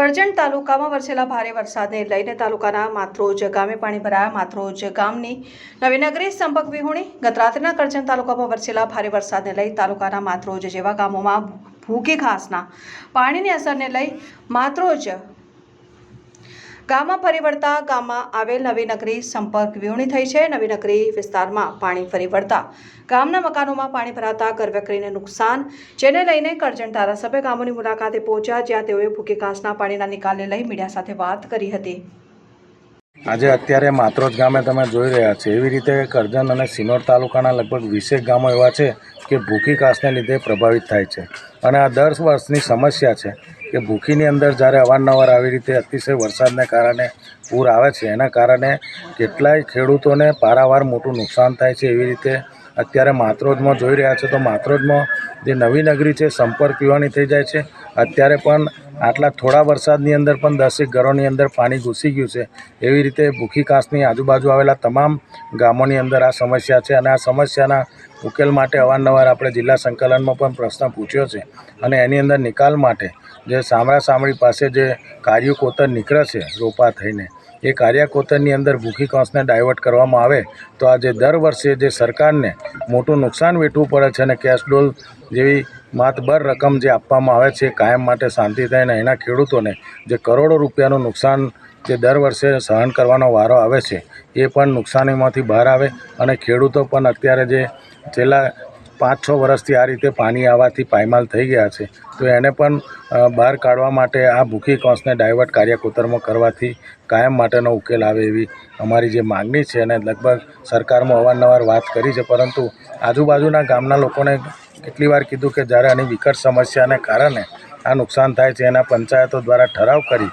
કરજણ તાલુકામાં વરસેલા ભારે વરસાદને લઈને તાલુકાના માત્રોજ ગામે પાણી ભરાયા. માત્રોજ ગામની નવીનગરી સંપર્ક વિહોણી ગત રાત્રિના કરજણ તાલુકામાં વરસેલા ભારે વરસાદને લઈ તાલુકાના માત્રોજ જેવા ગામોમાં ભૂખી ઘાસના પાણીની અસરને લઈ માત્રોજ ગામમાં પરિવર્તા ગામમાં આવેલ નવી નગરી સંપર્ક વિહોણી થઈ છે. નવી નગરી વિસ્તારમાં પાણી ફરી વળતા ગામના મકાનોમાં પાણી ભરાતા ઘરવકરીને નુકસાન, જેને લઈને કરજણ ધારાસભ્ય ગામોની મુલાકાતે પહોંચ્યા, જ્યાં તેઓએ ભૂખી ઘાસના પાણીના નિકાલને લઈ મીડિયા સાથે વાત કરી હતી. આજે અત્યારે માત્રોજ ગામે તમે જોઈ રહ્યા છો. એવી રીતે કરજણ અને સિનોર તાલુકાના લગભગ વીસેક ગામો એવા છે કે ભૂખી કાસને લીધે પ્રભાવિત થાય છે. અને આ દર વર્ષની સમસ્યા છે. કે ભૂખીની અંદર જ્યારે અવારનવાર આવી રીતે અતિશય વરસાદને કારણે પૂર આવે છે, એના કારણે કેટલાય ખેડૂતોને પારાવાર મોટું નુકસાન થાય છે એવી રીતે અત્યારે માત્રોજમાં જોઈ રહ્યા છો. તો માત્રોજમાં જે નવી નગરી છે, સંપર્ક પીવાની થઈ જાય છે. અત્યારે પણ આટલા થોડા વરસાદની અંદર પણ દસેક ઘરોની અંદર પાણી ઘૂસી ગયું છે. એવી રીતે ભૂખી કાંસની આજુબાજુ આવેલા તમામ ગામોની અંદર આ સમસ્યા છે અને આ સમસ્યાના ઉકેલ માટે અવારનવાર આપણે જિલ્લા સંકલનમાં પણ પ્રશ્ન પૂછ્યો છે અને એની અંદર નિકાલ માટે જે સામડા સામડી પાસે જે કાર્ય કોતર નીકળે છે, રોપા થઈને, એ કાર્યા કોતરની અંદર ભૂખી કાંસને ડાયવર્ટ કરવામાં આવે, તો આજે દર વર્ષે જે સરકારને મોટું નુકસાન વેઠવું પડે છે અને કેશ ડોલ જેવી માતબર રકમ જે આપવામાં આવે છે કાયમ માટે શાંતિ થઈને એના ખેડૂતોને જે કરોડો રૂપિયાનું નુકસાન જે દર વર્ષે સહન કરવાનો વારો આવે છે, એ પણ નુકસાનીમાંથી બહાર આવે અને ખેડૂતો પણ અત્યારે જે છેલ્લા પાંચ છ વર્ષથી આ રીતે પાણી આવવાથી પાયમાલ થઈ ગયા છે. તો એને પણ બહાર કાઢવા માટે આ ભૂખી કોંસને ડાયવર્ટ કાર્યકોતરમાં કરવાથી કાયમ માટેનો ઉકેલ આવે એવી અમારી જે માગણી છે અને લગભગ સરકારમાં અવારનવાર વાત કરી છે. પરંતુ આજુબાજુના ગામના લોકોને કેટલી વાર કીધું કે જ્યારે આની વિકટ સમસ્યાને કારણે આ નુકસાન થાય છે, એના પંચાયતો દ્વારા ઠરાવ કરી